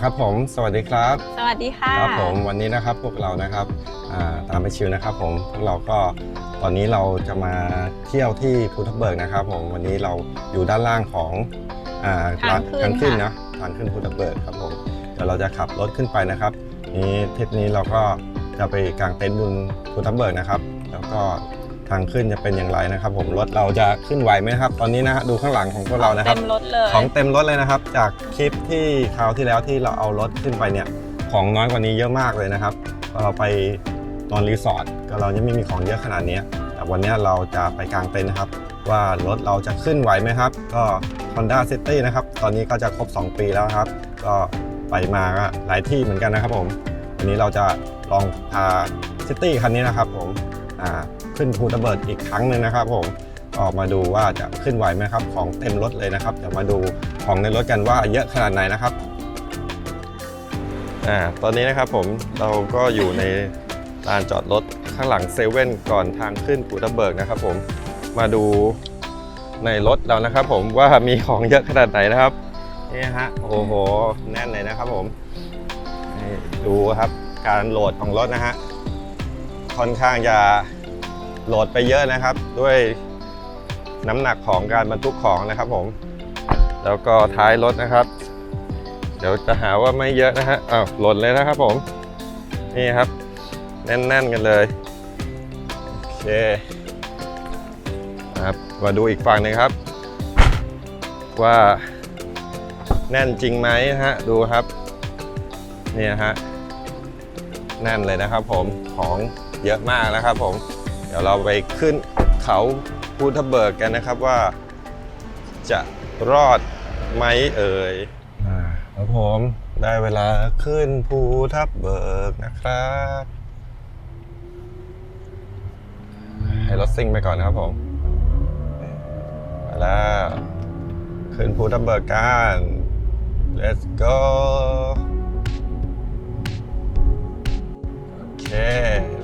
สวัสดีครับ สวัสดีค่ะ ครับผมวันนี้นะครับพวกเรานะครับอ่าตามไปชิวนะครับผมพวกเราก็ตอนนี้เราจะมาเที่ยวที่ภูทับเบิกนะครับผมวันนี้เราอยู่ด้านล่างของอ่าทางขึ้นทางขึ้นค่ะนะทางขึ้นภูทับเบิกครับผมเดี๋ยวเราจะขับรถขึ้นไปนะครับนี้ทริปนี้เราก็จะไปกางเต็นท์บนภูทับเบิกนะครับ แล้วก็ ทางขึ้นจะเป็นอย่างไรนะครับผมรถเราจะขึ้นไหวไหมครับ ตอนนี้นะฮะดูข้างหลังของพวกเรานะครับ เต็มรถเลยของเต็มรถเลยนะครับ จากคลิปที่คราวที่แล้วที่เราเอารถขึ้นไปเนี่ยของน้อยกว่านี้เยอะมากเลยนะครับก็เราไปนอนรีสอร์ทก็เรายังไม่มีของเยอะขนาดนี้แต่วันนี้เราจะไปกางเต็นท์นะครับ ว่ารถเราจะขึ้นไหวไหมครับ ก็ Honda City นะครับ ตอนนี้ก็จะครบ 2 ปีแล้วครับ ก็ไปมาก็หลายที่เหมือนกันนะครับผม วันนี้เราจะลองพา City คันนี้นะครับผมอ่า ขึ้นภูตะเบิดอีกครั้งหนึ่งนะครับผมออกมาดูว่าจะขึ้นไหวไหมครับ ของเต็มรถเลยนะครับเดี๋ยวมาดูของในรถกันว่าเยอะขนาดไหนนะครับอ่าตอนนี้นะครับผมเราก็อยู่ในลานจอดรถข้างหลังเซเว่นก่อนทางขึ้นปูตะเบิกนะครับผมมาดูในรถเรานะครับ ผมว่ามีของเยอะขนาดไหนนะครับนี่ฮะโอ้โหแน่นเลยนะครับผมนี่ดูครับการโหลดของรถนะฮะ ค่อนข้างจะโหลดไปเยอะนะครับ ด้วยน้ำหนักของการบรรทุกของนะครับผม แล้วก็ท้ายรถนะครับ เดี๋ยวจะหาว่าไม่เยอะนะฮะอ้าวหล่นเลยนะครับผม นี่ครับ แน่นๆกันเลย โอเคครับมาดูอีกฝั่งหนึงครับ ว่าแน่นจริงไหมฮะดูครับ เนี่ยฮะแน่นเลยนะครับผมของ เยอะมากนะครับผม เดี๋ยวเราไปขึ้นเขาภูทับเบิกกันนะครับว่า จะรอดไหมเอ่ยอ่าครับผมได้เวลาขึ้นภูทับเบิกนะครับ ให้รถซิ่งไปก่อนนะครับผมมาแล้วขึ้นภูทับเบิกกัน let's go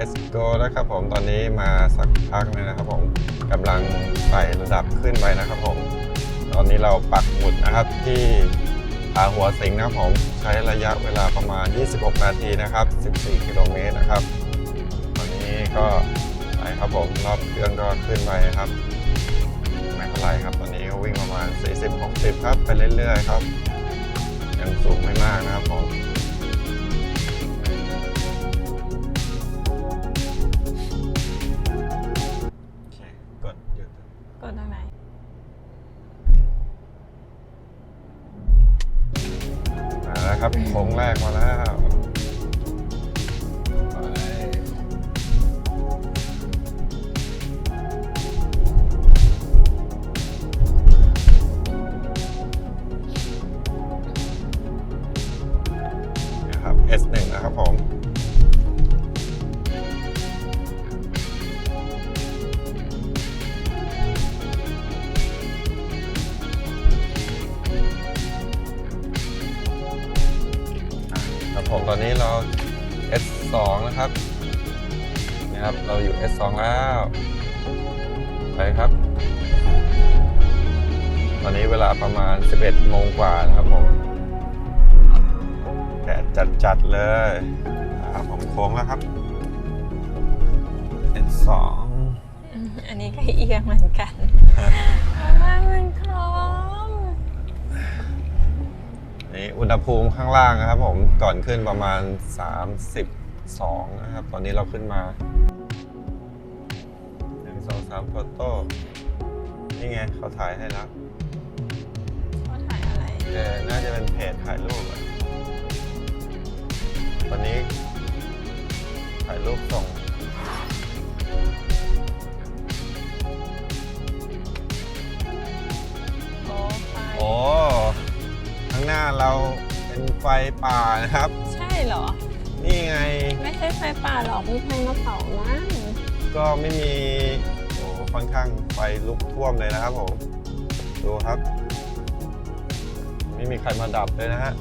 let's go นะครับผมตอนนี้มาสักพักหนึงนะครับผมกำลังไต่ระดับขึ้นไปนะครับผม ตอนนี้เราปักหมุดนะครับที่ผาหัวสิงนะครับผมใช้ระยะเวลาประมาณ 26 นาทีนะครับ 14 กิโลเมตรนะครับ ตอนนี้ก็ไปครับผมรอบเครื่องก็ขึ้นไปครับไม่เท่าไรครับ ตอนนี้วิ่งประมาณ 40-60 ครับไปเรื่อยๆครับยังสูงไม่มากนะครับผม ผมตอนนี้เรา S2 นะครับนะครับ เราอยู่ S2 แล้ว ไปครับ ตอนนี้เวลาประมาณ 11 โมงกว่านะครับผมแดดจัดๆเลยอ่าผมโค้งแล้วครับ S2 อืมอันนี้ก็เอียงเหมือนกันเพราะว่ามันคล้อง นี่ อุณหภูมิข้างล่างนะครับผมก่อนขึ้นประมาณ 32 นะครับ ตอนนี้เราขึ้นมาหนึ่งสองสามโฟโต้นี่ไงเขาถ่ายให้แล้วเขาถ่ายอะไรเออน่าจะเป็นเพจถ่ายรูปอะวันนี้ถ่ายรูปส่ง นะครับ ใช่เหรอ นี่ไง ไม่ใช่ไฟป่าหรอกมีไฟมาเผามั้งก็ไม่มีโอ้ค่อนข้างไฟลุกท่วมเลยนะครับผม ดูครับ ไม่มีใครมาดับเลยนะฮะ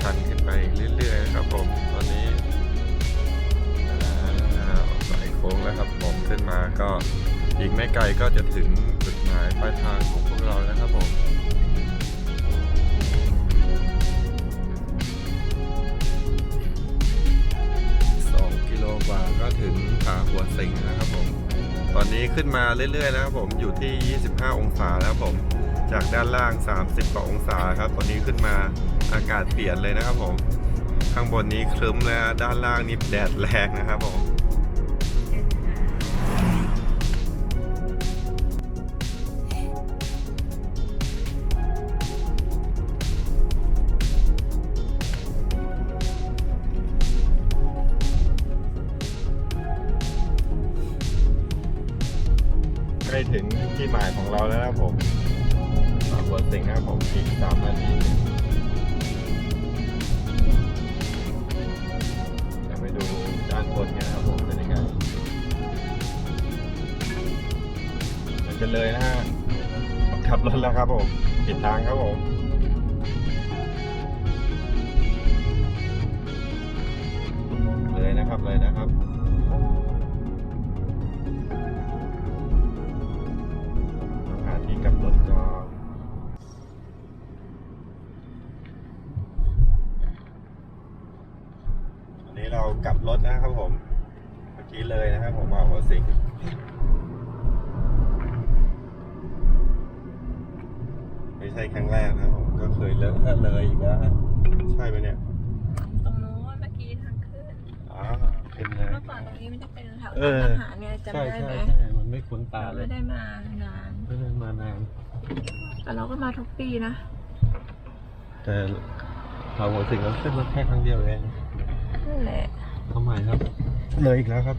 ชันขึ้นไปเรื่อยๆครับผมตอนนี้สายโค้งแล้วครับผมขึ้นมาก็อีกไม่ไกลก็จะถึงจุดหมายปลายทางของพวกเราแล้วครับผมสองกิโลกว่าก็ถึงผาหัวสิงนะครับผม ตอนนี้ขึ้นมาเรื่อยๆนะครับผมอยู่ที่ 25 องศาแล้วผม จากด้านล่าง 30กว่าองศาครับ ตอนนี้ขึ้นมา อากาศเปลี่ยนเลยนะครับผม ข้างบนนี้ครึ้มแล้วด้านล่างนี่แดดแรงนะครับผมใกล้ถึงที่หมายของเราแล้วนะครับผมผาหัวสิงนะครับผมอีกสามนาที มันเลยนะฮะขับรถแล้วครับผมผิดทางครับผมเลยนะครับเลยนะครับหาที่กลับรถก่อนอันนี้เรากลับรถนะครับผม เมื่อกี้เลยนะครับผมมาหัวสิง ไม่ใช่ครั้งแรกนะครับผมก็เคยเลอะเลยอีกแล้วฮะใช่ไหมเนี่ยตรงนู้นเมื่อกี้ทางขึ้นอ๋อเป็นเลยเมื่อก่อนตรงนี้มันจะเป็นแถวเอออาหารเนี่ยจำใช่ได้ใช่ไหมใช่มันไม่คุ้นตาเลไม่ยได้มานาน ไม่ได้มานาน แต่เราก็มาทุกปีนะ แต่เราหัวสิงเราขึ้นรถแค่ครั้งเดียวเองนั่นแหละทำไมครับ เลยอีกแล้วครับ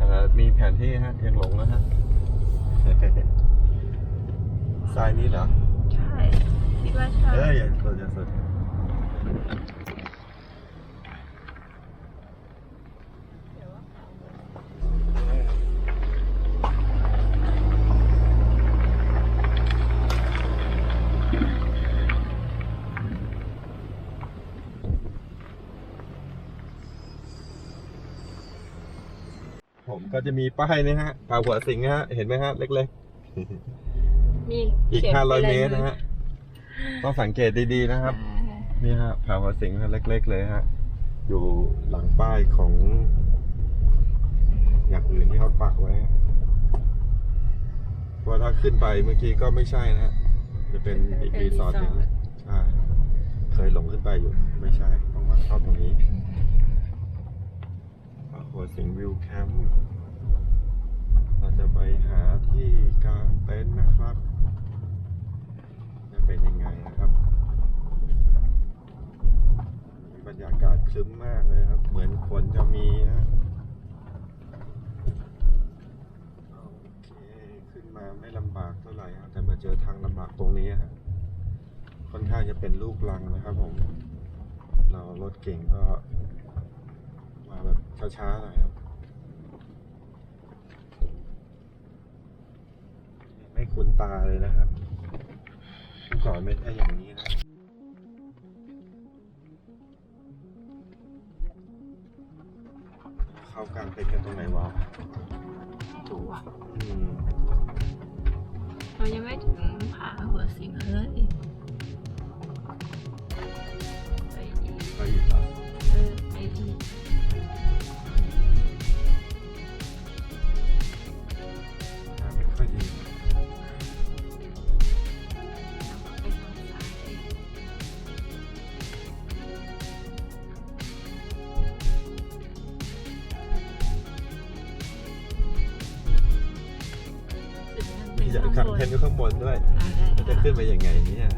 อ่ามีแผนที่ฮะยังหลงแล้วฮะ ซ้ายนี้เหรอ ใช่ คิดว่าใช่ เอ้ยอย่าสุดอย่าสุดผมก็จะมีป้ายนี่ฮะปลาหัวสิงนะฮะ เห็นไหมฮะ เล็ก มีๆอีกขียน500ไปเมลยตรนะฮะ ต้องสังเกตดีๆนะครับอ่านี่ฮะผาหัวสิงห์เล็ก ๆ เลยฮะ อยู่หลังป้ายของ อย่างอื่นที่เขาปักไว้เพราะถ้าขึ้นไปเมื่อกี้ก็ไม่ใช่นะฮะ จะเป็นอีกรีสอร์ทหนึ่งใช่เคยหลงขึ้นไปอยู่ ไม่ใช่ ต้องมาเข้าตรงนี้ผาหัวสิงห์วิวแคมป์เรา จะไปหาที่กลางเต็นท์นะครับ จะเป็นยังไงนะครับบรรยากาศครึ้มมากเลยครับ เหมือนฝนจะมีนะโอเคขึ้นมาไม่ลำบากเท่าไหร่ฮะแต่มาเจอทางลำบากตรงนี้ฮะค่อนข้างจะเป็นลูกลังนะครับผม เรารถเก่งก็ มาแบบช้าๆหน่อย ครับไม่คุ้นตาเลยนะครับเมื่อก่อนไม่ใช่อย่างนี้นะเข้ากลางเต็นท์กันตรงไหนวะถูกอะอืมเรายังไม่ถึงผาหัวสิงเลยไปอีกไปอีกเหรอเออไปอี กกลางเต็นท์อยู่ข้างบนด้วยอ่าได้มันจะขึ้นไปยังไงเนี่ย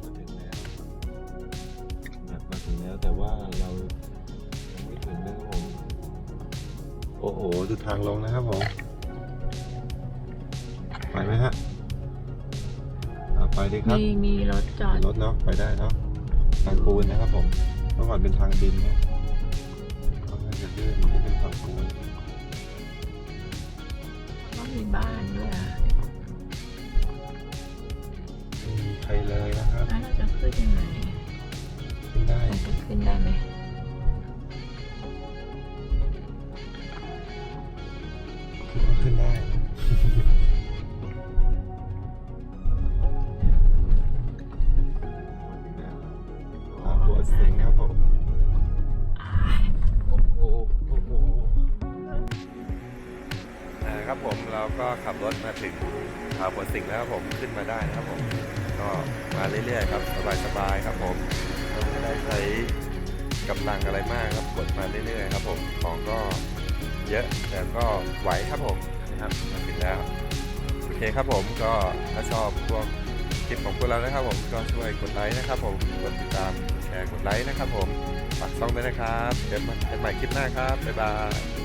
มาถึงแล้วแบบมาถึงแล้วแต่ว่าเรายังไม่ถึงนะครับผม โอ้โห ดูทางลงนะครับผม ไปไหมฮะอะไปดีครับ มีมีรถจอด รถเนาะ ไปได้เนาะ ทางปูนนะครับผมเมื่อก่อนเป็นทางดินนะลื่นนี่เป็นฝั่งนู้นก็มีบ้านด้วยอะไม่มีใครเลยนะครับแล้วเราจะขึ้นยังไงขึ้นได้ มันจะขึ้นได้ไหม ตามหัวสิงครับผมโอ้โหโอ้โหอ่าครับผมเราก็ขับรถมาถึงผาหัวสิงแล้วครับผมขึ้นมาได้นะครับผมก็มาเรื่อยๆครับสบายๆครับผมเราไม่ได้ใช้กำลังอะไรมากครับกดมาเรื่อยๆครับผมของก็เยอะแต่ก็ไหวครับผมนะครับมาถึงแล้วโอเคครับผมก็ถ้าชอบพวกคลิปของพวกเรานะครับผมก็ช่วยกดไลค์นะครับผมกดติดตาม แชร์กดไลค์นะครับผมฝากช่องด้วยนะครับเดี๋ยวมาเจอกันใหม่คลิปหน้าครับบ๊ายบาย